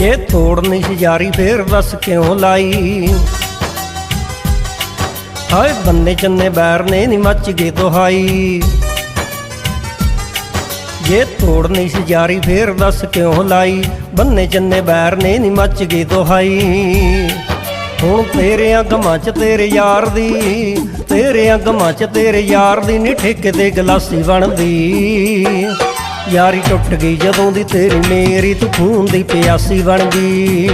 ਜੇ ਤੋੜਨੀ ਸੀ ਯਾਰੀ, ਫੇਰ ਦੱਸ ਕਿਉਂ ਲਾਈ? ਹਾਏ, ਬੰਨੇ ਚੰਨੇ ਬੈਰ ਨੇ ਨੀ ਮੱਚ ਗਏ ਦੁਹਾਈ। ਜੇ ਤੋੜਨੀ ਸੀ ਯਾਰੀ, ਫੇਰ ਦੱਸ ਕਿਉਂ ਲਾਈ? ਬੰਨੇ ਚੰਨੇ ਬੈਰ ਨੇ ਨੀ ਮੱਚ ਗਏ ਦੁਹਾਈ। ਹੁਣ ਤੇਰੇ ਅਗਮਾਂ ਚ ਤੇਰੇ ਯਾਰ ਦੀ ਤੇਰੇ ਅਗਮਾਂ ਚ ਤੇਰੇ ਯਾਰ ਦੀ ਨੀ ਠੇਕੇ ਤੇ ਗਲਾਸੀ ਬਣਦੀ। ਯਾਰੀ ਟੁੱਟ ਗਈ ਜਦੋਂ ਦੀ ਤੇਰੀ ਮੇਰੀ ਤੂੰ ਖੂਨ ਦੀ ਪਿਆਸੀ ਬਣ ਗਈ।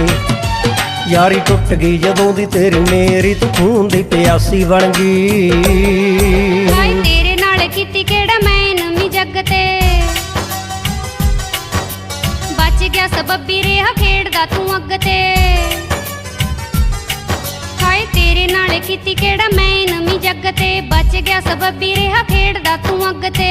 ਯਾਰੀ ਟੁੱਟ ਗਈ ਜਦੋਂ ਦੀ ਤੇਰੀ ਮੇਰੀ ਤੂੰ ਖੂਨ ਦੀ ਪਿਆਸੀ ਬਣ ਗਈ। ਹਾਏ ਤੇਰੇ ਨਾਲ ਕੀਤੀ ਕਿਹੜਾ ਮੈਂ ਨਵੀਂ ਜੱਗ ਤੇ? ਬਚ ਗਿਆ ਸਬੱਬੀ ਰਿਹਾ ਖੇਡਦਾ ਤੂੰ ਅੱਗ ਤੇ। ਹਾਏ ਤੇਰੇ ਨਾਲ ਕੀਤੀ ਕਿਹੜਾ ਮੈਂ ਨਵੀਂ ਜੱਗ ਤੇ? ਬਚ ਗਿਆ ਸਬੱਬੀ ਰਿਹਾ ਖੇਡਦਾ ਤੂੰ ਅੱਗ ਤੇ।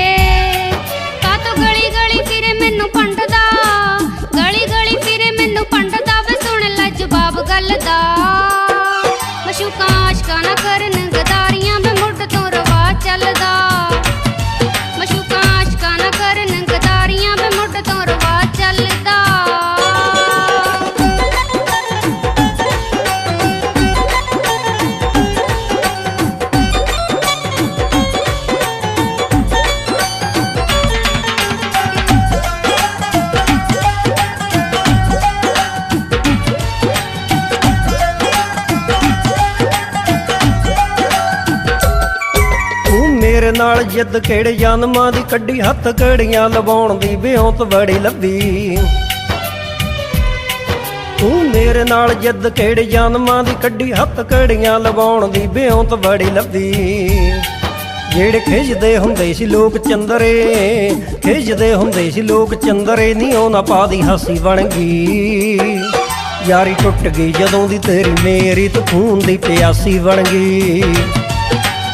ਤੂੰ ਨਾਲ ਜਿੱਦ ਕਿਹੜੇ ਜਨਮਾਂ ਦੀ ਕੱਢੀ ਹੱਥ ਕੜੀਆਂ ਲਵਾਉਣ ਦੀ ਵਿਉਂਤ ਬੜੀ ਲੱਭੀ ਤੂੰ ਮੇਰੇ ਨਾਲ ਜਿੱਦ ਕਿਹੜੇ ਜਨਮਾਂ ਦੀ ਕੱਢੀ ਹੱਥ ਕੜੀਆਂ ਲਵਾਉਣ ਦੀ ਵਿਉਂਤ ਬੜੀ ਲੱਭੀ ਜਿਹੜੇ ਖਿੱਚਦੇ ਹੁੰਦੇ ਸੀ ਲੋਕ ਚੰਦਰੇ ਖਿੱਚਦੇ ਹੁੰਦੇ ਸੀ ਲੋਕ ਚੰਦਰੇ ਨਹੀਂ ਉਹ ਨਾ ਪਾਦੀ ਹਾਸੀ ਬਣ ਗਈ। ਯਾਰੀ ਟੁੱਟ ਗਈ ਜਦੋਂ ਦੀ ਤੇਰੀ ਮੇਰੀ ਤੂੰ ਖੂਨ ਦੀ ਪਿਆਸੀ ਬਣ ਗਈ।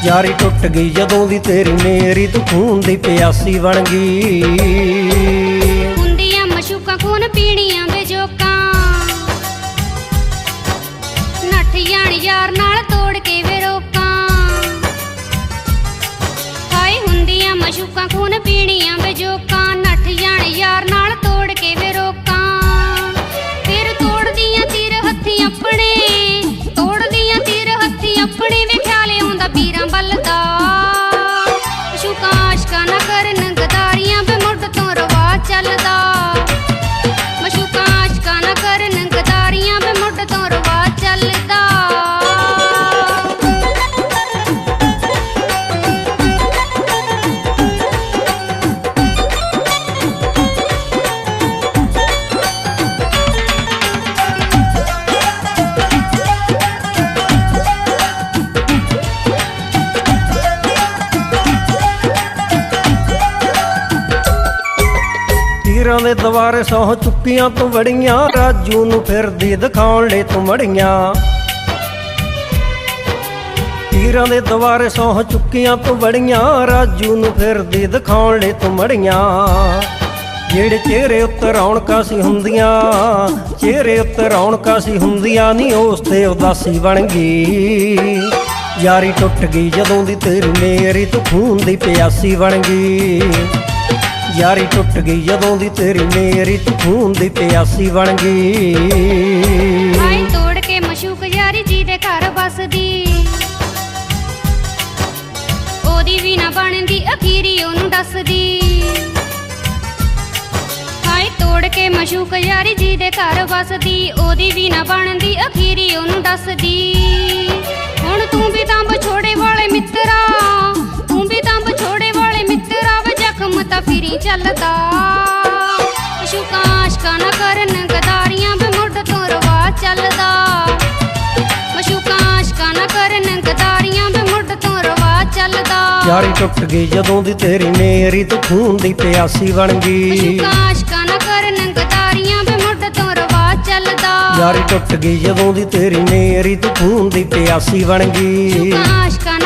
ਯਾਰੀ ਟੁੱਟ ਗਈ, ਜਦੋਂ ਦੀ ਤੇਰੀ ਮੇਰੀ ਤੂੰ ਖੂਨ ਦੀ ਪਿਆਸੀ ਬਣ ਗਈ। ਹੁੰਦੀਆਂ ਮਸ਼ੂਕਾਂ, ਖੂਨ ਪੀਣੀਆਂ ਵੇ ਨੱਠ ਜਾਣ ਯਾਰ ਨਾਲ ਤੋੜ ਕੇ ਆਸ਼ਕਾਂ ਨਾ ਕਰਨ ਗਦਾਰੀਆਂ ਬੇ ਮੁੱਢ ਤੋਂ ਰਵਾ ਚੱਲਦਾ। ਮਸ਼ੂਕਾਂ, ਆਸ਼ਕਾਂ ਨਾ ਕਰਨ ਗਦਾਰੀਆਂ ਵੇ ਮੁੱਢ ਤੀਰਾਂ ਦੇ ਦੁਆਰੇ ਸੌ ਚੁੱਕੀਆਂ ਤੂੰ ਵੜੀਆਂ, ਰਾਜੂ ਨੂੰ ਫਿਰਦੀ ਦਿਖਾਉਣ ਲਈ ਤੂੰ ਮੜੀਆਂ। ਤੀਰਾਂ ਦੇ ਦੁਆਰੇ ਸੌ ਚੁੱਕੀਆਂ ਤੂੰ ਵੜੀਆਂ, ਰਾਜੂ ਨੂੰ ਫਿਰਦੀ ਦਿਖਾਉਣ ਲਈ ਤੂੰ ਮੜੀਆਂ। ਜਿਹੜੇ ਚਿਹਰੇ ਉੱਤੇ ਰੌਣਕਾਂ ਸੀ ਹੁੰਦੀਆਂ, ਚਿਹਰੇ ਉੱਤੇ ਰੌਣਕਾਂ ਸੀ ਹੁੰਦੀਆਂ ਨਹੀਂ ਉਸ ਤੇ ਉਦਾਸੀ ਬਣ ਗਈ। ਯਾਰੀ ਟੁੱਟ ਗਈ ਜਦੋਂ ਦੀ ਤੇਰੀ ਮੇਰੀ ਤੂੰ ਖੂਨ ਦੀ ਪਿਆਸੀ ਬਣ ਗਈ। ਯਾਰੀ ਟੁੱਟ ਗਈ, ਜਦੋਂ ਦੀ ਤੇਰੀ ਮੇਰੀ ਤੂੰ ਖੂਨ ਦੀ ਪਿਆਸੀ ਬਣ ਗਈ। ਹਾਏ ਤੋੜ ਕੇ ਮਸ਼ੂਕ ਯਾਰੀ ਜੀ ਦੇ ਘਰ ਬਸਦੀ ਉਹਦੀ ਵੀ ਨਾ ਬਣਦੀ, ਅਖੀਰੀ ਉਹਨੂੰ ਦੱਸਦੀ। ਹਾਏ ਤੋੜ ਕੇ ਮਸ਼ੂਕ ਯਾਰੀ ਜੀ ਦੇ ਘਰ ਵਸਦੀ, ਉਹਦੀ ਵੀ ਨਾ ਬਣਦੀ, ਅਖੀਰੀ ਉਹਨੂੰ ਦੱਸਦੀ। ਹੁਣ ਤੂੰ ਵੀ ਤਾਂ ਵਿਛੋੜੇ ਵਾਲੇ ਫਿਰੀ ਚੱਲਦਾ ਮਸ਼ੂਕਾਂ ਆਸ਼ਕਾਂ ਨਾ ਕਰਨ ਗਦਾਰੀਆਂ ਵੇ ਮੁੱਢ ਤੋਂ ਰਵਾ ਚੱਲਦਾ। ਮਸ਼ੂਕਾਂ ਆਸ਼ਕਾਂ ਨਾ ਕਰਨ ਗਦਾਰੀਆਂ ਵੇ ਮੁੱਢ ਤੋਂ ਰਵਾ ਚੱਲਦਾ। ਯਾਰੀ ਟੁੱਟ ਗਈ ਜਦੋਂ ਦੀ ਤੇਰੀ ਮੇਰੀ ਤੂੰ ਖੂਨ ਦੀ ਪਿਆਸੀ ਬਣ ਗਈ। ਮਸ਼ੂਕਾਂ ਆਸ਼ਕਾਂ ਨਾ ਕਰਨ ਗਦਾਰੀਆਂ ਵੇ ਮੁੱਢ ਤੋਂ ਰਵਾ ਚੱਲਦਾ। ਯਾਰੀ ਟੁੱਟ ਗਈ ਜਦੋਂ ਦੀ ਤੇਰੀ ਮੇਰੀ ਤੂੰ ਖੂਨ ਦੀ ਪਿਆਸੀ ਬਣ ਗਈ। ਮਸ਼ੂਕਾਂ ਆਸ਼ਕਾਂ